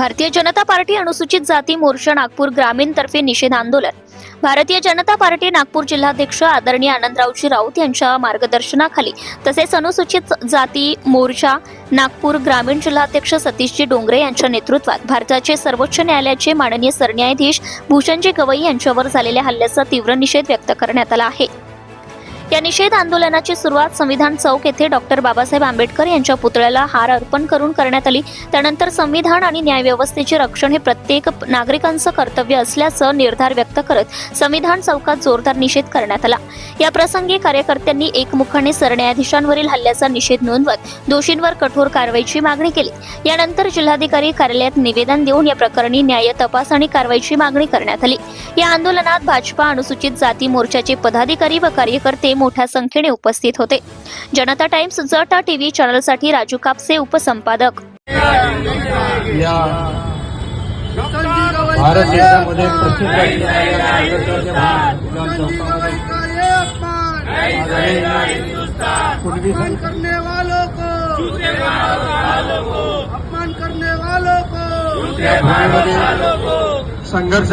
Bharatiya Janata party अनुसूचित जाती मोर्चा नागपूर ग्रामीण तर्फे निषेध आंदोलन. भारतीय जनता पार्टी नागपूर जिल्हाध्यक्ष आदरणीय आनंदरावजी राऊत यांच्या मार्गदर्शनाखाली तसेच अनुसूचित जाती मोर्चा नागपूर ग्रामीण जिल्हाध्यक्ष सतीशजी डोंगरे यांच्या नेतृत्वात भारताचे सर्वोच्च न्यायालयाचे माननीय सरन्यायाधीश भूषणजी गवई यांच्यावर झालेल्या हल्ल्याचा तीव्र निषेध व्यक्त करण्यात आला आहे. या निषेध आंदोलनाची सुरुवात संविधान चौक येथे डॉक्टर बाबासाहेब आंबेडकर यांच्या पुतळ्याला हार अर्पण करून करण्यात आली. त्यानंतर संविधान आणि न्यायव्यवस्थेचे रक्षण हे प्रत्येक नागरिकांचं कर्तव्य असल्याचं निर्धार व्यक्त करत संविधान चौकात जोरदार निषेध करण्यात आला. या प्रसंगी कार्यकर्त्यांनी एकमुखाने सरन्यायाधीशांवरील हल्ल्याचा निषेध नोंदवत दोषींवर कठोर कारवाईची मागणी केली. यानंतर जिल्हाधिकारी कार्यालयात निवेदन देऊन या प्रकरणी न्याय तपास आणि कारवाईची मागणी करण्यात आली. या आंदोलनात भाजपा अनुसूचित जाती मोर्चाचे पदाधिकारी व कार्यकर्ते मोठ्या संख्येने उपस्थित होते. जनता टाइम्स जटा टीव्ही चॅनलसाठी राजू कापसे उपसंपादक. या भारत देशामध्ये प्रसिद्ध असणाऱ्या आंबेडकरच्या पूर्वी अपमान करने वालों को। अपमान करने वालों को संघर्ष